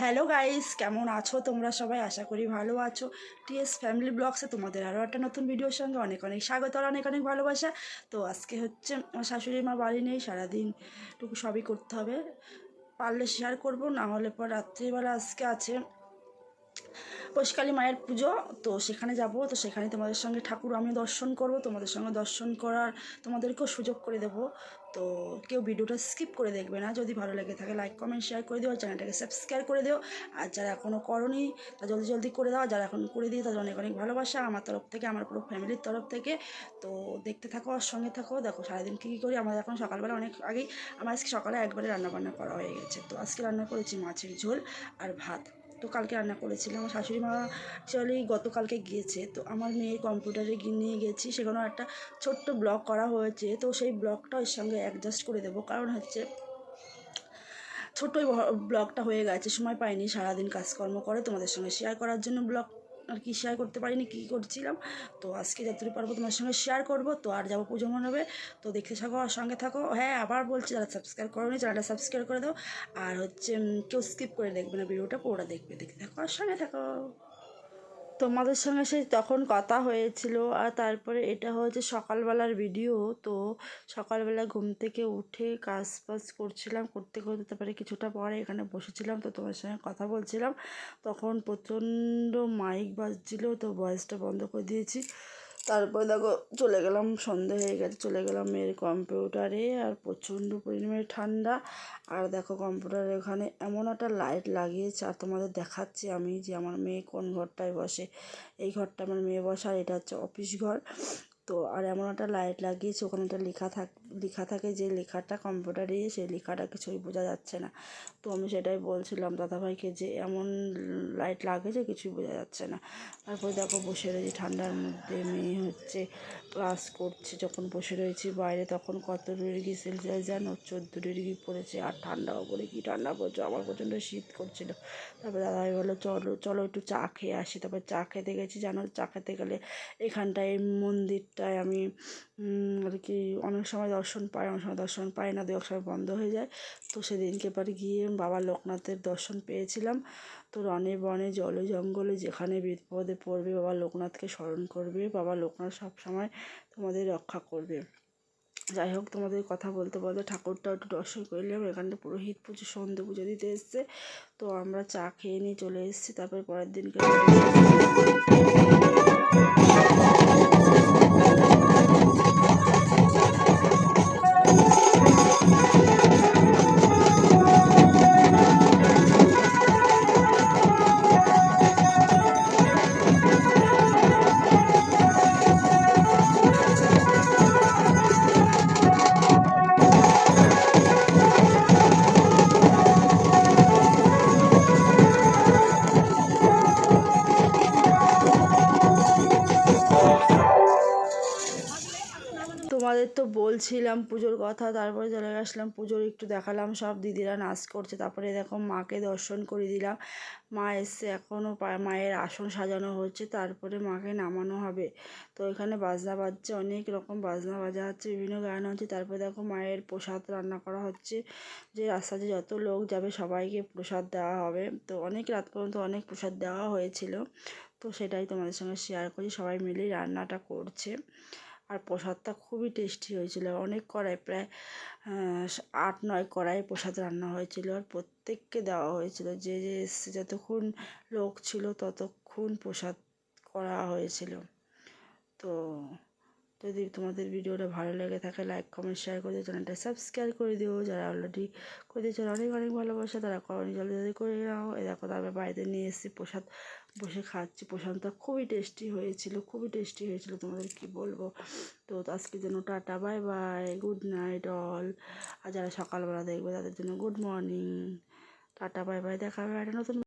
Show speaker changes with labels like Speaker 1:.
Speaker 1: Hello guys কেমন আছো? তোমরা সবাই আশা করি ভালো আছো। টিএস ফ্যামিলি ব্লগসে তোমাদের আরও একটা নতুন ভিডিওর সঙ্গে অনেক অনেক স্বাগত আর অনেক অনেক ভালোবাসা। তো আজকে হচ্ছে আমার শাশুড়ি মা বাড়ি নেই সারাদিন টুকু সবই করতে হবে। পারলে শেয়ার করব, না হলে পর রাত্রিবেলা আজকে আছে পৌষকালী মায়ের পুজো, তো সেখানে যাব। তো সেখানে তোমাদের সঙ্গে ঠাকুর আমি দর্শন করব, তোমাদের সঙ্গে দর্শন করার তোমাদেরকেও সুযোগ করে দেবো। তো কেউ ভিডিওটা স্কিপ করে দেখবে না। যদি ভালো লেগে থাকে লাইক কমেন্ট শেয়ার করে দিও। চ্যানেলটাকে সাবস্ক্রাইব করে দিও। আর যারা এখনও করনি, তা জলদি জলদি করে দাও। যারা এখন করে দিই, তাদের অনেক অনেক ভালোবাসা আমার তরফ থেকে, আমার পুরো ফ্যামিলির তরফ থেকে। তো দেখতে থাকো, আর সঙ্গে থাকো। দেখো সারাদিন কী কী করি। আমরা এখন সকালবেলা অনেক আগেই, আমার আজকে সকালে একবারে রান্নাবান্না করা হয়ে গেছে। তো আজকে রান্না করেছি মাছের ঝোল আর ভাত। তো কালকে রান্না করেছিলাম। আমার শাশুড়ি মা অ্যাকচুয়ালি গতকালকে গিয়েছে, তো আমার মেয়ে কম্পিউটারে গিয়ে নিয়ে গেছি। সেখানেও একটা ছোট্ট ব্লগ করা হয়েছে, তো সেই ব্লগটা ওর সঙ্গে অ্যাডজাস্ট করে দেবো। কারণ হচ্ছে ছোটোই ব্লগটা হয়ে গেছে, সময় পাইনি সারাদিন কাজকর্ম করে তোমাদের সঙ্গে শেয়ার করার জন্য ব্লগ আর কি শেয়ার করতে পারিনি, কী করছিলাম। তো আজকে যতটুকু পারব তোমার সঙ্গে শেয়ার করব। তো আর যাব পুজো মণ্ডপে। তো দেখতে থাকো আর সঙ্গে থাকো। হ্যাঁ আবার বলছি, যারা সাবস্ক্রাইব করো চ্যানেলটা সাবস্ক্রাইব করে দাও। আর হচ্ছে কেউ স্কিপ করে দেখবে না, ভিডিওটা পুরোটা দেখবে। দেখতে থাকো আর সঙ্গে থাকো। তোমাদের সঙ্গে সেই তখন কথা হয়েছিল আর তারপরে এটা হয়েছে সকালবেলার ভিডিও তো সকালবেলা ঘুম থেকে উঠে কাজ বাজ করছিলাম, করতে করতে তারপরে কিছুটা পরে এখানে বসেছিলাম, তো তোমার সঙ্গে কথা বলছিলাম। তখন প্রচণ্ড মাইক বাজছিল, তো ভয়েসটা বন্ধ করে দিয়েছি। তারপর দেখো চলে গেলাম, সন্ধে হয়ে গেছে, চলে গেলাম এর কম্পিউটারে আর প্রচণ্ড পরিমাণে ঠান্ডা। আর দেখো কম্পিউটারে ওখানে এমন একটা লাইট লাগিয়েছে, আর তোমাদের দেখাচ্ছি আমি যে আমার মেয়ে কোন ঘরটায় বসে। এই ঘরটা আমার মেয়ে বসে আর এটা হচ্ছে অফিস ঘর। তো আর এমন একটা লাইট লাগিয়েছে, ওখানে একটা লেখা থাক, লেখা থাকে যে লেখাটা কম্পিউটারে সেই লেখাটা কিছুই বোঝা যাচ্ছে না। তো আমি সেটাই বলছিলাম দাদাভাইকে যে এমন লাইট লাগেছে কিছুই বোঝা যাচ্ছে না। তারপরে দেখো বসে রয়েছি, ঠান্ডার মধ্যে মেয়ে হচ্ছে ক্লাস করছে, যখন বসে রয়েছি বাইরে তখন কত ডিগ্রি সেলসিয়াস জানো? চোদ্দ ডিগ্রি পড়েছে আর ঠান্ডাও পড়ে কি ঠান্ডা পড়ছে? আমার প্রচণ্ড শীত করছিল। তারপর দাদাভাই বলল, চলো চলো একটু চা খেয়ে আসি। তারপর চা খেতে গেছি, জানো? চা খেতে গেলে এখানটায় মন্দিরটায় আমি আর কি অনেক সময় দর্শন পাই, অনেক সময় দর্শন পাই না দু সময় বন্ধ হয়ে যায়। তো সেদিনকে পরে গিয়ে বাবা লোকনাথের দর্শন পেয়েছিলাম। তো রনে বনে, জলে জঙ্গলে যেখানে বিপদে পড়বে বাবা লোকনাথকে স্মরণ করবে। বাবা লোকনাথ সব সময় তোমাদের রক্ষা করবে। যাই হোক, তোমাদের কথা বলতে বলতে ঠাকুরটা একটু দর্শন করলাম এখানটা পুরোহিত পুজো, সন্ধে পুজো দিতে এসছে। তো আমরা চা খেয়ে নিয়ে চলে এসেছি, তারপরে পরের দিনকে তোমাদের তো বলছিলাম পুজোর কথা, তারপরে চলে আসলাম পুজোর, একটু দেখালাম সব, দিদিরা নাচ করছে, তারপরে দেখো মাকে দর্শন করে দিলাম, মা এসছে এখনও মায়ের আসন সাজানো হচ্ছে, তারপরে মাকে নামানো হবে, তো এখানে বাজনা বাজছে, অনেক রকম বাজনা বাজা হচ্ছে, বিভিন্ন গান হচ্ছে, তারপরে দেখো মায়ের প্রসাদ রান্না করা হচ্ছে, যে রাস্তাতে যত লোক যাবে সবাইকে প্রসাদ দেওয়া হবে, তো অনেক রাত পর্যন্ত অনেক প্রসাদ দেওয়া হয়েছিল, তো সেটাই তোমাদের সঙ্গে শেয়ার করি, সবাই মিলেই রান্নাটা করছে আর প্রসাদটা খুবই টেস্টি হয়েছিল। অনেক কড়াই প্রায় আট নয় কড়াই প্রসাদ রান্না হয়েছিল আর প্রত্যেককে দেওয়া হয়েছিল। যে যে এসছে, যতক্ষণ লোক ছিল ততক্ষণ প্রসাদ করা হয়েছিল। যদি তোমাদের ভিডিওটা ভালো লেগে থাকে লাইক কমেন্ট শেয়ার করে দিও। চ্যানেলটা সাবস্ক্রাইব করে দিও। যারা অলরেডি করে দিয়েছে, অনেক অনেক ভালোবাসা, তারা করনি জলদি জলদি করে নাও। এ দেখো, তারপরে বাড়িতে নিয়ে এসেছি প্রসাদ, বসে খাচ্ছি। প্রসাদটা খুবই টেস্টি হয়েছিল, খুবই টেস্টি হয়েছিল, তোমাদের কি বলব। তো আজকের জন্য tata bye bye good night all আর যারা সকালবেলা দেখবে, তাদের জন্য good morning tata bye bye দেখা হবে একটা নতুন